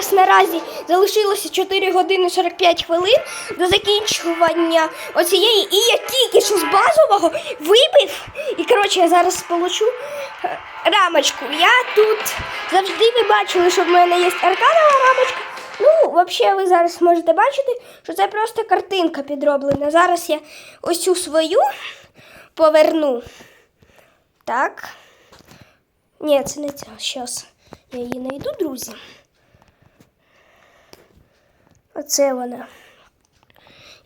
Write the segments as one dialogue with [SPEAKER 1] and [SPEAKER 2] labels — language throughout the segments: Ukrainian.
[SPEAKER 1] зараз наразі залишилося 4 години 45 хвилин до закінчування оцієї. І я тільки що з базового вибив. І коротше, я зараз получу е, рамочку. Я тут завжди ви бачили, що в мене є арканова рамочка. Ну, взагалі, ви зараз можете бачити, що це просто картинка підроблена. Зараз я ось цю свою поверну. Так. Ні, це не ця. Щас я її знайду, друзі. Оце вона.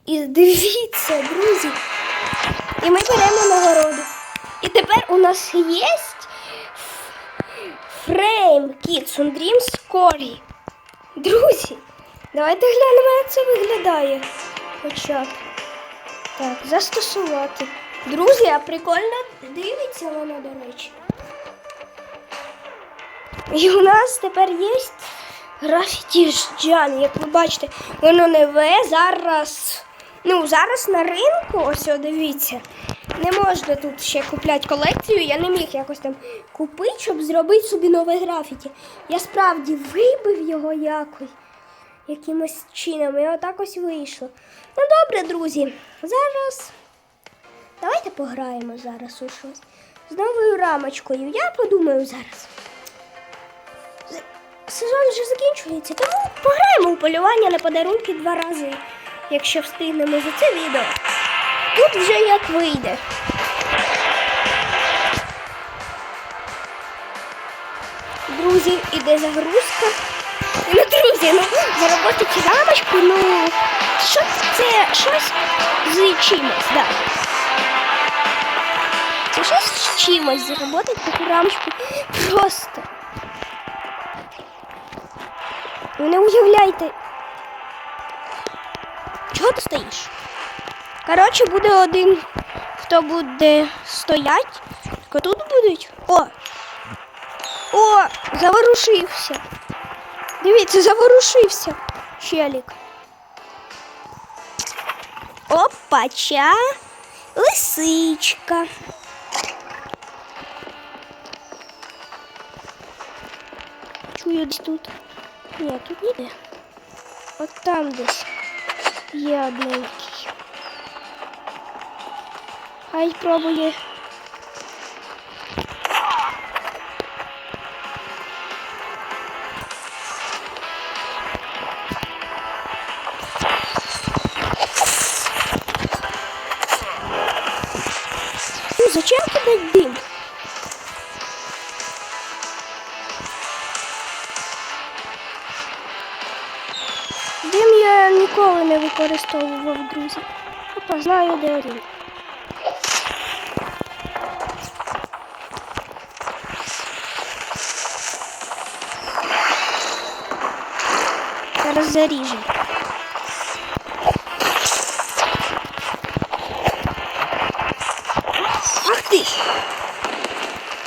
[SPEAKER 1] І дивіться, друзі. І ми беремо нагороду. І тепер у нас є фрейм Kids on Dreams Corey. Друзі, давайте глянемо, як це виглядає. Хоча б. Так, застосувати. Друзі, а прикольно дивиться вона, до речі. І у нас тепер є графіті Джан. Як ви бачите, воно нове зараз. Ну, зараз на ринку, ось дивіться. Не можна тут ще купляти колекцію. Я не міг якось там купити, щоб зробити собі нове графіті. Я справді вибив його якось якимось чином. І отак ось вийшло. Ну добре, друзі. Зараз давайте пограємо зараз у щось. З новою рамочкою. Я подумаю зараз. Сезон вже закінчується, тому пограємо у полювання на подарунки два рази, якщо встигнемо за це відео. Тут вже як вийде. Друзі, іде загрузка. Ну, друзі, ну заробити рамочку, ну що це щось з чимось, да. Це щось з чимось заробити таку рамочку просто. Ви не уявляєте. Чого ти стоїш? Коротше, буде один, хто буде стоять. Тільки тут будуть. О! О! Заворушився. Дивіться, заворушився. Челік. Опача. Лисичка. Чую десь тут. Ні, тут ніде. От там десь є одненький. Хай пробує. Ну, зачем кидать дым? не використовував, друзі. Опа, знаю, де один. Зараз заріжемо. Ах ти!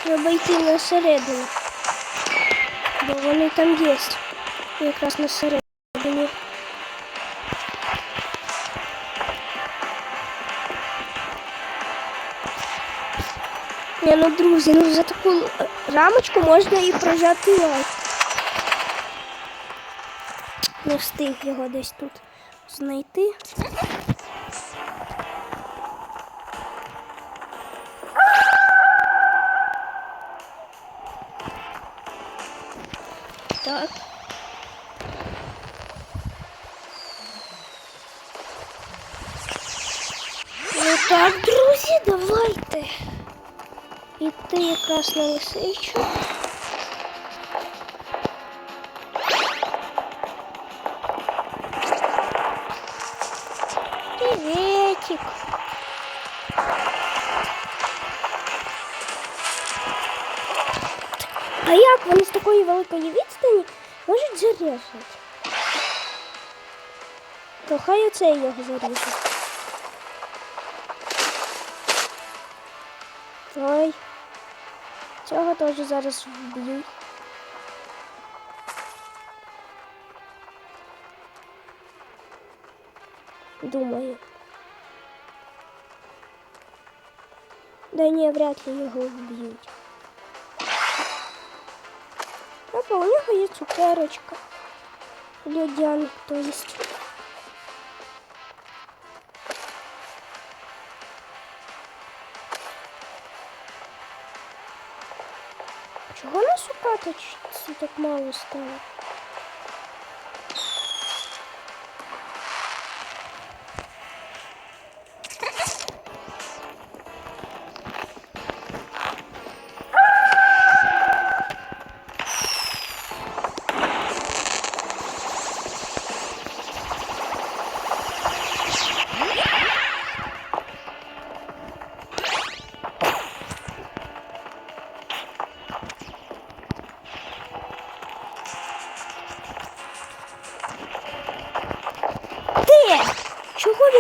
[SPEAKER 1] Треба йти на середину. Бо вони там є. Якраз на середині. Ну друзі, ну за таку рамочку можна і прожати лайк. Не встиг його десь тут знайти. Так. Ну так, друзі, давайте. Іти якраз на лисичу. Приветик. А як вони з такої великої відстані можуть зарізати? То хай оцей його заріже. Ой. Цього теж зараз вб'ють. Думаю. Да ні, вряд ли його вб'ють. Опа, у нього є цукерочка. Льодян, то есть. Чого нас шукати чи так мало стало?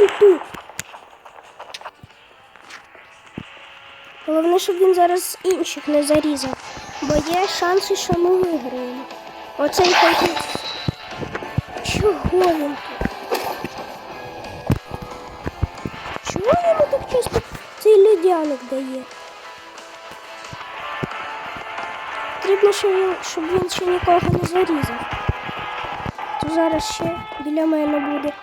[SPEAKER 1] Він тут? Головне, щоб він зараз інших не зарізав, бо є шанси, що ми виграємо. Оцей хотів. Чого він тут? Чого йому так часто цей льодяник дає? Потрібно, щоб він ще нікого не зарізав. То зараз ще біля мене буде.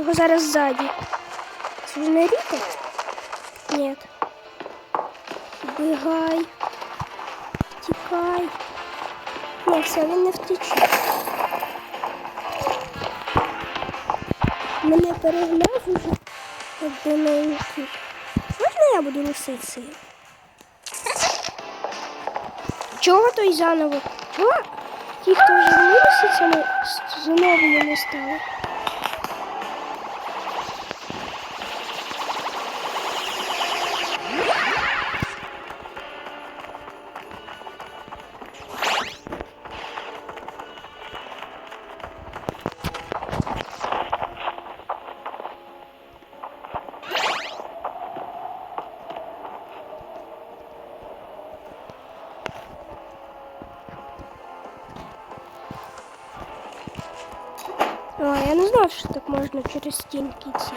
[SPEAKER 1] Його зараз ззаді. Це ж не Ріка? Ні. Бігай. Тікай. Ні, все, він не втече. Мене перегнав уже як доненький. Можна я буду лисицею? Чого той заново? Чого? Ті, хто вже лисицями, знову не стали. О, я не знав, що так можна через стінки ці.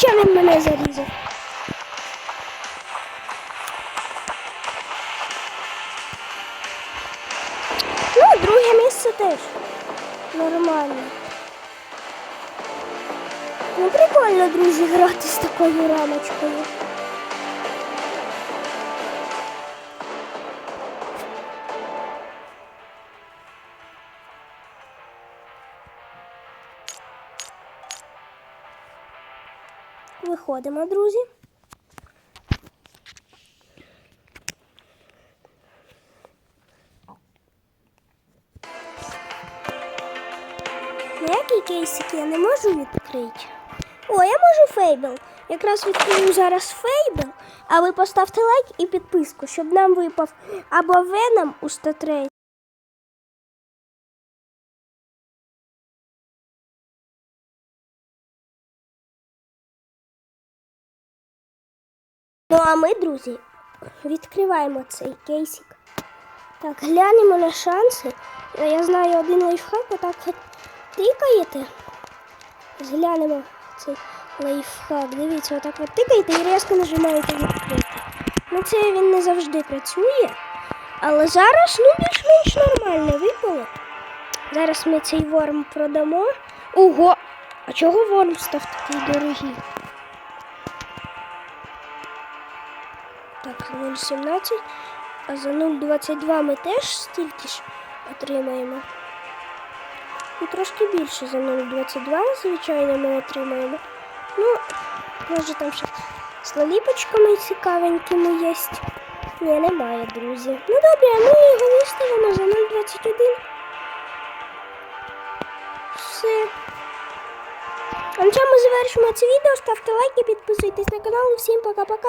[SPEAKER 1] Зачем він мене зарізав? Ну, друге місце теж. Нормально. Ну, прикольно, друзі, грати з такою рамочкою. Виходимо, друзі. Ніякий кейсик я не можу відкрити. О, я можу фейбл. Якраз відкрию зараз фейбл, а ви поставте лайк і підписку, щоб нам випав або Веном у 103. Ну а ми, друзі, відкриваємо цей кейсик. Так, глянемо на шанси. Е, Я знаю один лайфхак, отак от тикаєте. Зглянемо цей лайфхак. Дивіться, отак от тикаєте і різко нажимаєте відкрити. Ну це він не завжди працює. Але зараз ну більш-менш нормально випало. Зараз ми цей ворм продамо. Ого! А чого ворм став такий дорогий? Так, 0,17. А за 0,22 ми теж стільки ж отримаємо. Ну, трошки більше за 0,22, звичайно, ми отримаємо. Ну, може там ще з лаліпочками цікавенькими є. Ні, немає, друзі. Ну добре, ми його виставимо за 0,21. Все. А на цьому завершимо це відео. Ставте лайки, підписуйтесь на канал всім пока-пока.